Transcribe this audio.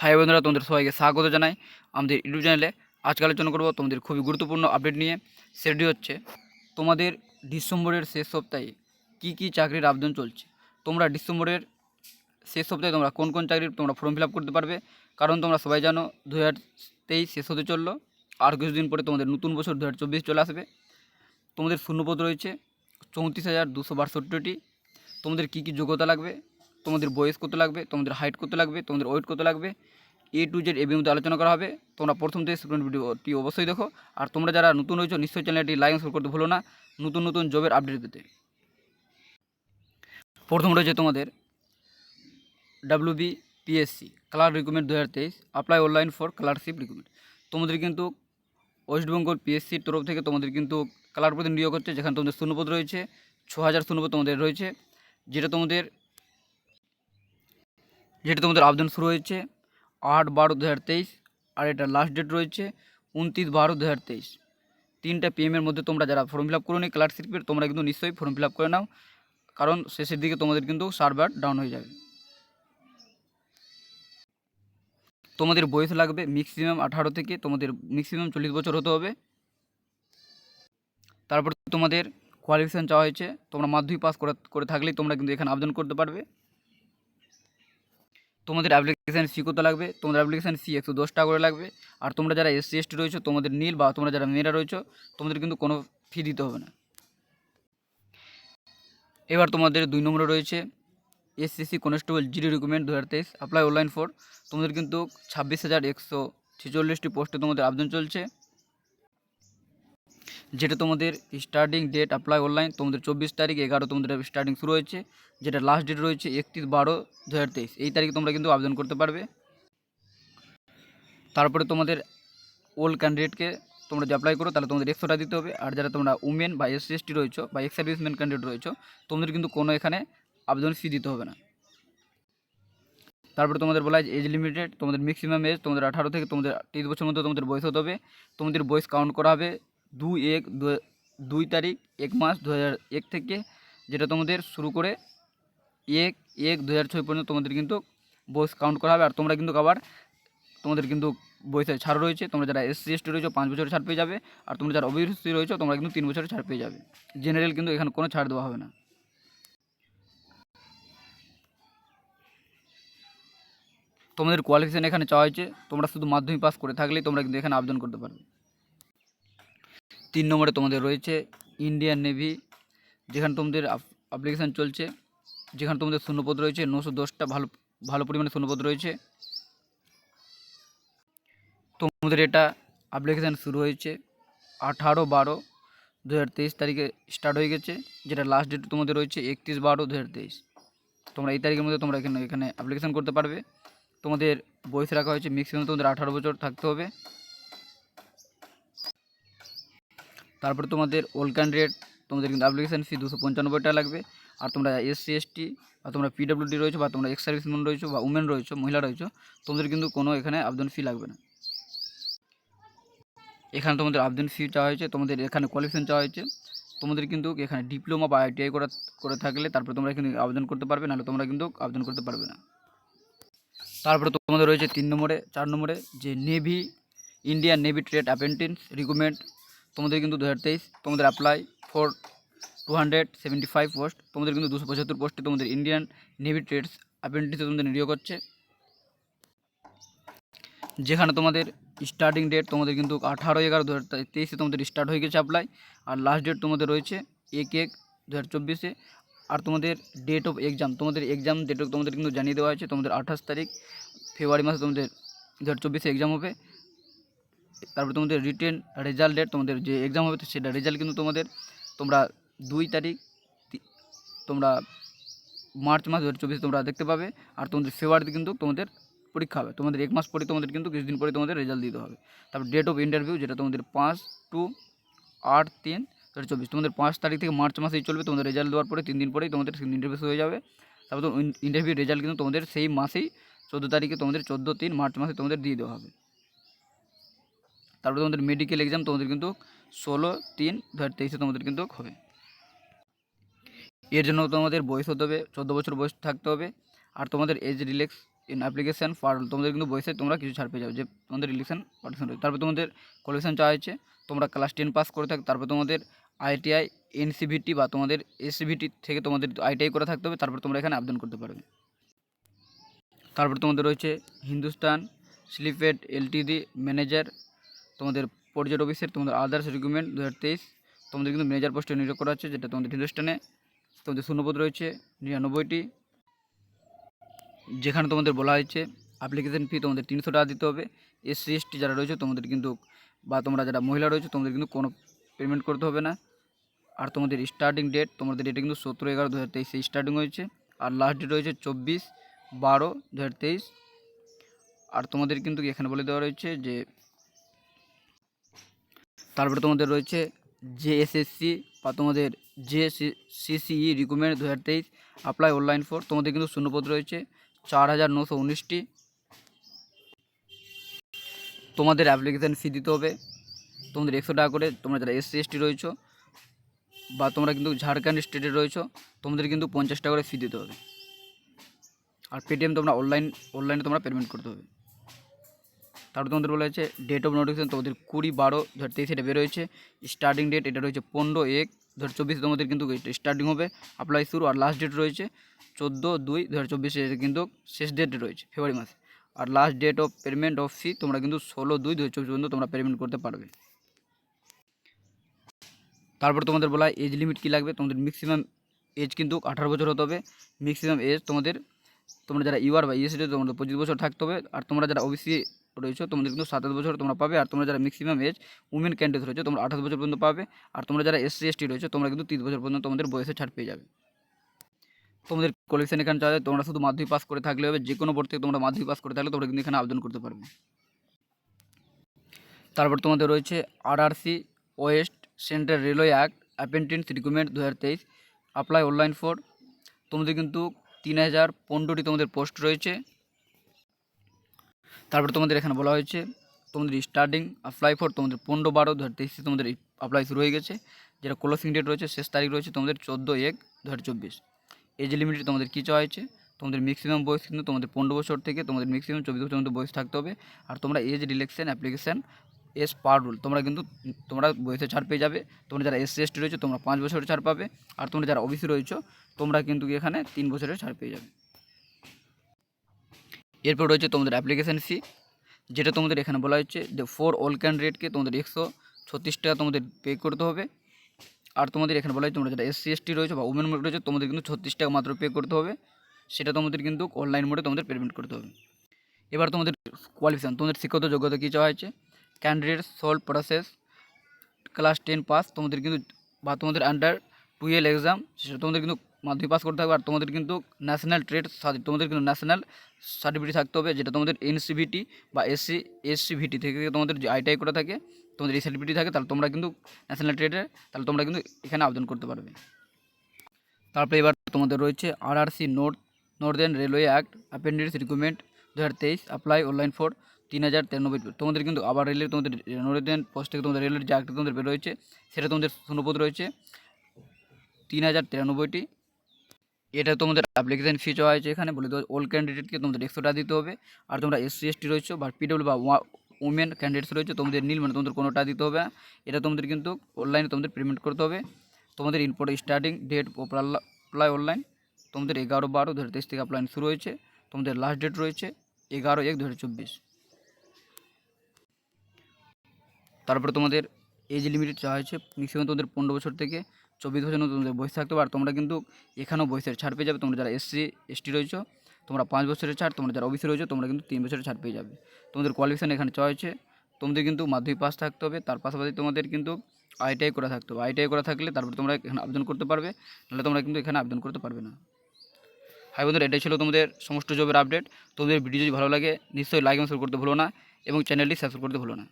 High বন্ধুরা, তোমাদের সবাইকে স্বাগত জানাই আমাদের ইউটিউব চ্যানেলে। আজকে আলোচনা করব তোমাদের খুবই গুরুত্বপূর্ণ আপডেট নিয়ে। সেটি হচ্ছে, তোমাদের ডিসেম্বরের শেষ সপ্তাহে কি কি চাকরির আবেদন চলছে? তোমরা ডিসেম্বরের শেষ সপ্তাহে তোমরা কোন কোন চাকরির তোমরা ফর্ম ফিল করতে পারবে? কারণ তোমরা সবাই জানো দু তেইশ শেষ হতে চলল। আর কিছুদিন পরে তোমাদের নতুন বছর দু হাজার চব্বিশ চলে আসবে। তোমাদের শূন্যপদ রয়েছে চৌত্রিশ হাজার দুশো বাষট্টিটি। তোমাদের কী কী যোগ্যতা লাগবে? তোমাদের বয়স কত লাগবে, তোমাদের হাইট কত লাগবে, তোমাদের ওয়েট কত লাগবে এ টু জেড এবির মধ্যে আলোচনা করা হবে। তোমরা প্রথম থেকে স্টুডেন্ট ভিডিওটি অবশ্যই দেখো। আর তোমরা যারা নতুন হয়েছো, নিশ্চয়ই চ্যানেলটি লাইক সাবস্ক্রাইব করতে ভুলো না। নতুন নতুন জবের আপডেট পেতে। প্রথম রয়েছে তোমাদের ডাব্লিউবি পিএসসি কালার রিক্রুটমেন্ট দু হাজার তেইশ apply online for scholarship recruitment তোমাদের কিন্তু ওয়েস্ট বেঙ্গল পিএসসির তরফ থেকে তোমাদের কিন্তু কালার প্রতি নিয়োগ হচ্ছে, যেখানে তোমাদের শূন্যপদ রয়েছে ছ হাজার শূন্যপদ তোমাদের রয়েছে। যেটা তোমাদের যেটা তোমাদের আবেদন শুরু হয়েছে আট বারো দু হাজার তেইশ, আর এটা লাস্ট ডেট রয়েছে উনত্রিশ বারো দু হাজার তেইশ। তিনটা পিএমের মধ্যে তোমরা যারা ফর্ম ফিল আপ করো নি ক্লার্কশিপের তোমরা কিন্তু নিশ্চয়ই ফর্ম ফিল আপ করে নাও, কারণ শেষের দিকে তোমাদের কিন্তু সার্ভার ডাউন হয়ে যাবে। তোমাদের বয়স লাগবে ম্যাক্সিমাম আঠারো থেকে, তোমাদের ম্যাক্সিমাম চল্লিশ বছর হতে হবে। তারপর তোমাদের কোয়ালিফিকেশান চাওয়া হয়েছে, তোমরা মাধ্যমিক পাস করে করে থাকলেই তোমরা কিন্তু এখানে আবেদন করতে পারবে। তোমাদের অ্যাপ্লিকেশান ফি কত লাগবে? তোমাদের অ্যাপ্লিকেশান ফি একশো দশ টাকা করে লাগবে। আর তোমরা যারা এসসি এসটি রয়েছো, তোমাদের নীল বা তোমরা যারা মেয়েরা রয়েছো, তোমাদের কিন্তু কোনো ফি দিতে হবে না। এবার তোমাদের দুই নম্বরে রয়েছে এসসিসি কনস্টেবল জিডি রিক্রুটমেন্ট দু হাজার তেইশ অ্যাপ্লাই অনলাইন ফর তোমাদের কিন্তু ছাব্বিশ হাজার একশো ছেচল্লিশটি পোস্টে তোমাদের আবেদন চলছে। যেটা তোমাদের স্টার্টিং ডেট অ্যাপ্লাই অনলাইন তোমাদের চব্বিশ তারিখ, এগারো তোমাদের স্টার্টিং শুরু হয়েছে, যেটা লাস্ট ডেট রয়েছে একত্রিশ বারো দু তেইশ। এই তারিখে তোমরা কিন্তু আবেদন করতে পারবে। তারপরে তোমাদের ওল্ড ক্যান্ডিডেটকে তোমরা যে অ্যাপ্লাই করো, তাহলে তোমাদের একশোটা দিতে হবে। আর যারা তোমরা উমেন বা এসসি এসটি রয়েছো বা এক্স সার্ভিসম্যান ক্যান্ডিডেট রয়েছো, তোমাদের কিন্তু কোনো এখানে আবেদন ফি দিতে হবে না। তারপরে তোমাদের বলা হয় এজ লিমিটেড তোমাদের ম্যাক্সিমাম এজ তোমাদের আঠারো থেকে তোমাদের তিরিশ বছর মধ্যে তোমাদের বয়স হতে হবে। তোমাদের বয়স কাউন্ট করা হবে দুই এক দুই তারিখ, এক মাস দু এক থেকে যেটা তোমাদের শুরু করে এক এক দু ছয় পর্যন্ত তোমাদের কিন্তু বয়স কাউন্ট করা হবে। আর তোমরা কিন্তু আবার তোমাদের কিন্তু বয়সের ছাড় রয়েছে। তোমরা যারা এসসি এসটি রয়েছে, পাঁচ বছরের ছাড় পেয়ে যাবে। আর তোমরা যারা অবিএসসি রয়েছে, তোমরা কিন্তু তিন বছরের ছাড় পেয়ে যাবে। জেনারেল কিন্তু এখানে কোনো ছাড় দেওয়া হবে না। তোমাদের কোয়ালিফিকেশান এখানে চাওয়া হয়েছে। তোমরা শুধু মাধ্যমিক পাস করে থাকলেই তোমরা কিন্তু এখানে আবেদন করতে পারবে। তিন নম্বরে তোমাদের রয়েছে ইন্ডিয়ান নেভি যেখানে তোমাদের অ্যাপ্লিকেশান চলছে, যেখানে তোমাদের শূন্যপদ রয়েছে, নশো দশটা ভালো ভালো পরিমাণে শূন্যপদ রয়েছে। তোমাদের এটা অ্যাপ্লিকেশান শুরু হয়েছে আঠারো বারো দু তারিখে স্টার্ট হয়ে গেছে, যেটা লাস্ট ডেট তোমাদের রয়েছে একত্রিশ বারো দু তোমরা এই তারিখের মধ্যে তোমরা এখানে এখানে অ্যাপ্লিকেশান করতে পারবে। তোমাদের বয়স রাখা হয়েছে ম্যাক্সিমাম তোমাদের আঠারো বছর থাকতে হবে। তারপরে তোমাদের ওল্ড ক্যান্ডিডেট তোমাদের কিন্তু অ্যাপ্লিকেশান ফি দুশো পঞ্চানব্বই টাকা লাগবে। আর তোমরা এসসি এসটি বা তোমরা পিডব্লিউডি রয়েছো বা তোমরা এক্স সার্ভিসম্যান রয়েছো বা উমেন রয়েছো, মহিলা রয়েছো, তোমাদের কিন্তু কোনো এখানে আবেদন ফি লাগবে না। এখানে তোমাদের আবেদন ফি চাওয়া হয়েছে, তোমাদের এখানে কোয়ালিফিকেশন চাওয়া হয়েছে। তোমাদের কিন্তু এখানে ডিপ্লোমা বা আইটিআই করা, করে থাকলে তারপরে তোমরা এখানে আবেদন করতে পারবে, নাহলে তোমরা কিন্তু আবেদন করতে পারবে না। তারপরে তোমাদের রয়েছে তিন নম্বরে, চার নম্বরে যে navy Indian navy trade apprentice recruitment তোমাদের কিন্তু দু হাজার তেইশ, তোমাদের apply for two hundred seventy five post তোমাদের কিন্তু দুশো পঁচাত্তর পোস্টে তোমাদের ইন্ডিয়ান নেভি ট্রেডস অ্যাপেন্টিসে তোমাদের নিয়োগ হচ্ছে। যেখানে তোমাদের স্টার্টিং ডেট তোমাদের কিন্তু আঠারো এগারো দু হাজার তোমাদের স্টার্ট হয়ে গেছে অ্যাপ্লাই আর লাস্ট ডেট তোমাদের রয়েছে এক এক দু হাজার আর তোমাদের ডেট অফ এক্সাম তোমাদের এক্সাম ডেট তোমাদের কিন্তু জানিয়ে দেওয়া হয়েছে, তোমাদের আঠাশ তারিখ, ফেব্রুয়ারি মাসে তোমাদের দু হাজার চব্বিশে এক্সাম হবে। তারপরে তোমাদের রিটেন রেজাল্ট ডেট তোমাদের যে এক্সাম হবে তো সেটা রেজাল্ট কিন্তু তোমাদের, তোমরা দুই তারিখ তোমরা মার্চ মাস দু হাজার তোমরা দেখতে পাবে, আর তোমাদের ফেব্রুয়ারিতে কিন্তু তোমাদের পরীক্ষা হবে। তোমাদের এক মাস পরে তোমাদের কিন্তু কিছুদিন পরে তোমাদের রেজাল্ট দিতে হবে। তারপর ডেট অফ ইন্টারভিউ যেটা তোমাদের পাঁচ টু আট তিন দু চব্বিশ। তোমাদের পাঁচ তারিখ থেকে মার্চ মাসেই চলবে তোমাদের রেজাল্ট দেওয়ার পরে তিন দিন পরেই তোমাদের ইন্টারভিউ হয়ে যাবে। তারপর ইন্টারভিউ রেজাল্ট কিন্তু তোমাদের সেই মাসেই চোদ্দ তারিখে তোমাদের চোদ্দ তিন মার্চ মাসে তোমাদের দিয়ে দেওয়া হবে। তারপরে তোমাদের মেডিকেল এক্সাম তোমাদের কিন্তু ষোলো, তিন দু হাজার তেইশে তোমাদের কিন্তু হবে। এর জন্য তোমাদের বয়স হতে হবে, চোদ্দ বছর বয়স থাকতে হবে। আর তোমাদের age relax in application for তোমাদের কিন্তু বয়সে তোমরা কিছু ছাড় পেয়ে যাবে, যে তোমাদের ইলেকশন পার্টিশন রয়েছে। তারপর তোমাদের কোয়ালিফিকেশন চাওয়া হয়েছে, তোমরা ক্লাস টেন পাস করে থাক, তারপর তোমাদের আইটিআই এনসিভিটি বা তোমাদের এসসিভিটি থেকে তোমাদের আইটিআই করে থাকতে হবে, তারপর তোমরা এখানে আবেদন করতে পারবে। তারপর তোমাদের রয়েছে হিন্দুস্তান স্লিপেড এলটিডি ম্যানেজার তোমাদের পর্যট অফিসের তোমাদের আদার্স রিক্রুটমেন্ট দু তোমাদের কিন্তু ম্যানেজার পোস্টে নিয়োগ করা হচ্ছে, যেটা তোমাদের হিন্দুস্তানে, তোমাদের শূন্যপদ রয়েছে, নিরানব্বইটি। যেখানে তোমাদের বলা হয়েছে অ্যাপ্লিকেশন ফি তোমাদের তিনশো টাকা দিতে হবে। এসসি এসটি যারা রয়েছে, তোমাদের কিন্তু, বা তোমরা যারা মহিলা রয়েছে, তোমাদের কিন্তু কোনো পেমেন্ট করতে হবে না। আর তোমাদের স্টার্টিং ডেট তোমাদের ডেটে কিন্তু সতেরো এগারো দু হাজার তেইশে স্টার্টিং হয়েছে। আর লাস্ট ডেট রয়েছে চব্বিশ বারো দু হাজার তেইশ। আর তোমাদের কিন্তু এখানে বলে দেওয়া রয়েছে যে তারপরে তোমাদের রয়েছে জেএসএসসি বা তোমাদের জে সিসিই রিক্রুটমেন্ট দু হাজার তেইশ অ্যাপ্লাই অনলাইন ফোর তোমাদের কিন্তু শূন্যপদ রয়েছে চার হাজার নশো উনিশটি। তোমাদের অ্যাপ্লিকেশান ফি দিতে হবে, তোমাদের একশো টাকা করে, তোমরা যারা এসসি এসটি রয়েছো, বা তোমরা কিন্তু ঝাড়খণ্ড স্টেটে রয়েছো, তোমাদের কিন্তু পঞ্চাশ টাকা করে ফি দিতে হবে। আর পেটিএম তোমরা অনলাইন অনলাইনে তোমরা পেমেন্ট করতে হবে। তারপর তোমাদের বলা হয়েছে ডেট অফ নোটিফিকেশন তোমাদের কুড়ি, বারো দু হাজার তেইশ এটা বেরোয়েছে স্টার্টিং ডেট এটা রয়েছে পনেরো, এক দু হাজার চব্বিশে তোমাদের কিন্তু স্টার্টিং হবে অ্যাপ্লাই শুরু আর লাস্ট ডেট রয়েছে চোদ্দ, দুই দু হাজার চব্বিশে কিন্তু শেষ ডেট রয়েছে ফেব্রুয়ারি মাসে। আর last date of payment of fee তোমরা কিন্তু ষোলো, দুই দু হাজার চব্বিশ পর্যন্ত তোমরা পেমেন্ট করতে পারবে। তারপর তোমাদের বলা এজ লিমিট কী লাগবে? তোমাদের ম্যাক্সিমাম এজ কিন্তু আঠারো বছর হতে হবে। ম্যাক্সিমাম এজ তোমাদের, তোমরা যারা ইউআর বা ইএসসি তোমাদের পঁচিশ বছর থাকতে হবে। আর তোমরা যারা ওবিসি রয়েছে তোমাদের কিন্তু সাতাশ বছর তোমরা পাবে। আর তোমরা যারা ম্যাক্সিমাম এজ উমেন ক্যান্ডিডেট রয়েছে, তোমরা আঠাশ বছর পর্যন্ত পাবে। আর তোমরা যারা এসসি এসটি রয়েছে, তোমরা কিন্তু তিরিশ বছর পর্যন্ত তোমাদের বয়সে ছাড় পেয়ে যাবে। তোমাদের কোয়ালিফিকেশন এখানে চাওয়া তোমরা শুধু মাধ্যমিক পাস করে থাকলে হবে যে কোনো বোর্ড থেকে তোমরা মাধ্যমিক পাস করে থাকলে তোমরা কিন্তু এখানে আবেদন করতে পারবে। তারপর তোমাদের রয়েছে RRC west central railway act apprentice recruitment দু হাজার তেইশ অ্যাপ্লাই অনলাইন ফর তোমাদের কিন্তু তিন হাজার পনেরোটি তোমাদের পোস্ট রয়েছে। তারপর তোমাদের এখানে বলা হয়েছে, তোমাদের স্টার্টিং অ্যাপ্লাই ফর তোমাদের পনেরো বারো দু হাজার তেইশে তোমাদের অ্যাপ্লাই শুরু হয়ে গেছে। যেটা ক্লোজিং ডেট রয়েছে, শেষ তারিখ রয়েছে তোমাদের চোদ্দ এক দু হাজার চব্বিশ এজ লিমিট তোমাদের কী চাওয়া হয়েছে, তোমাদের ম্যাক্সিমাম বয়স কিন্তু তোমাদের পনেরো বছর থেকে তোমাদের ম্যাক্সিমাম চব্বিশ বছর মধ্যে বয়স থাকতে হবে। আর তোমরা age relaxation application as per rule তোমরা কিন্তু, তোমরা বয়সে ছাড় পেয়ে যাবে। তোমরা যারা এসসি এসটি রয়েছে, তোমরা পাঁচ বছরের ছাড় পাবে। আর তোমরা যারা ওবিসি রয়েছো, তোমরা কিন্তু এখানে তিন বছরের ছাড় পেয়ে যাবে। এরপর রয়েছে তোমাদের অ্যাপ্লিকেশান ফি যেটা তোমাদের এখানে বলা হচ্ছে যে ফোর অল ক্যান্ডিডেটকে তোমাদের একশো ছত্রিশ টাকা তোমাদের পে করতে হবে। আর তোমাদের এখানে বলা হয়েছে তোমরা যারা এসসি এসটি রয়েছে বা উমেন রয়েছে, তোমাদের কিন্তু ছত্রিশ টাকা মাত্র পে করতে হবে। সেটা তোমাদের কিন্তু অনলাইন মোডে তোমাদের পেমেন্ট করতে হবে। এবার তোমাদের কোয়ালিফিকেশান তোমাদের শিক্ষত যোগ্যতা কী চাওয়া হয়েছে? ক্যান্ডিডেট সলভ প্রসেস ক্লাস টেন পাস তোমাদের কিন্তু বা তোমাদের আন্ডার টুয়েলভ এক্সাম সেটা তোমাদের কিন্তু মাধ্যমিক পাস করতে হবে আর তোমাদের কিন্তু ন্যাশনাল ট্রেড তোমাদের কিন্তু ন্যাশনাল সার্টিফিকেট থাকতে হবে যেটা তোমাদের এনসিভিটি বা এসসি এসসিভিটি থেকে তোমাদের যে আইটিআই করে থাকে, তোমাদের এই সার্টিফিকেট থাকে, তাহলে তোমরা কিন্তু ন্যাশনাল ট্রেডে তাহলে তোমরা কিন্তু এখানে আবেদন করতে পারবে। তারপরে এবার তোমাদের রয়েছে RRC north northern railway act appendix recruitment দু হাজার তেইশ অ্যাপ্লাই অনলাইন ফর তিন হাজার তিরানব্বই তোমাদের কিন্তু আবার রেলের তোমাদের নর্দার্ন পোস্ট থেকে তোমাদের রেলের যে অ্যাক্ট তোমাদের রয়েছে সেটা তোমাদের শূন্যপদ রয়েছে তিন হাজার তিরানব্বইটি এটা তোমাদের অ্যাপ্লিকেশান ফি চাওয়া হয়েছে এখানে বলে দেওয়া ওল্ড ক্যান্ডিডেটকে তোমাদের একশো টাকা দিতে হবে। আর তোমরা এস এসসি এসটি রয়েছে বা পিডব্লিউ বা উমেন ক্যান্ডিডেটস রয়েছে, তোমাদের নীল মানে তোমাদের কোনো টাকা দিতে হবে না। এটা তোমাদের কিন্তু অনলাইনে তোমাদের পেমেন্ট করতে হবে। তোমাদের ইনপোর্ট স্টার্টিং ডেট অ্যাপ্লাই অনলাইন তোমাদের এগারো বারো দু হাজার থেকে অ্যাপ্লাইন শুরু হয়েছে, তোমাদের লাস্ট ডেট রয়েছে এগারো এক দু তারপরে তোমাদের এজ লিমিটেড চাওয়া হয়েছে ম্যাক্সিমাম তোমাদের পনেরো বছর থেকে চব্বিশ বছর তোমাদের বয়স থাকতে আর তোমরা কিন্তু এখানেও বয়সের ছাড় পেয়ে যাবে। তোমরা যারা এসসি এসটি রয়েছো, তোমরা পাঁচ বছরের ছাড়, তোমরা যারা ওবিসি রয়েছো, তোমরা কিন্তু তিন বছরের ছাড় পেয়ে যাবে। তোমাদের কোয়ালিফিকেশান এখানে চাওয়া হয়েছে। তোমাদের কিন্তু মাধ্যমিক পাস থাকতে হবে, তার পাশাপাশি তোমাদের কিন্তু আইটিআই করা থাকতে হবে। আইটিআই করা থাকলে তারপর তোমরা এখানে আবেদন করতে পারবে, নাহলে তোমরা কিন্তু এখানে আবেদন করতে পারবে না। হাই বন্ধুরা, এটাই ছিল তোমাদের সমস্ত জবের আপডেট তোমাদের ভিডিও যদি ভালো লাগে, নিশ্চয়ই লাইক এবং শেয়ার করতে ভুলো না এবং চ্যানেলটি সাবস্ক্রাইব করতে ভুলো না।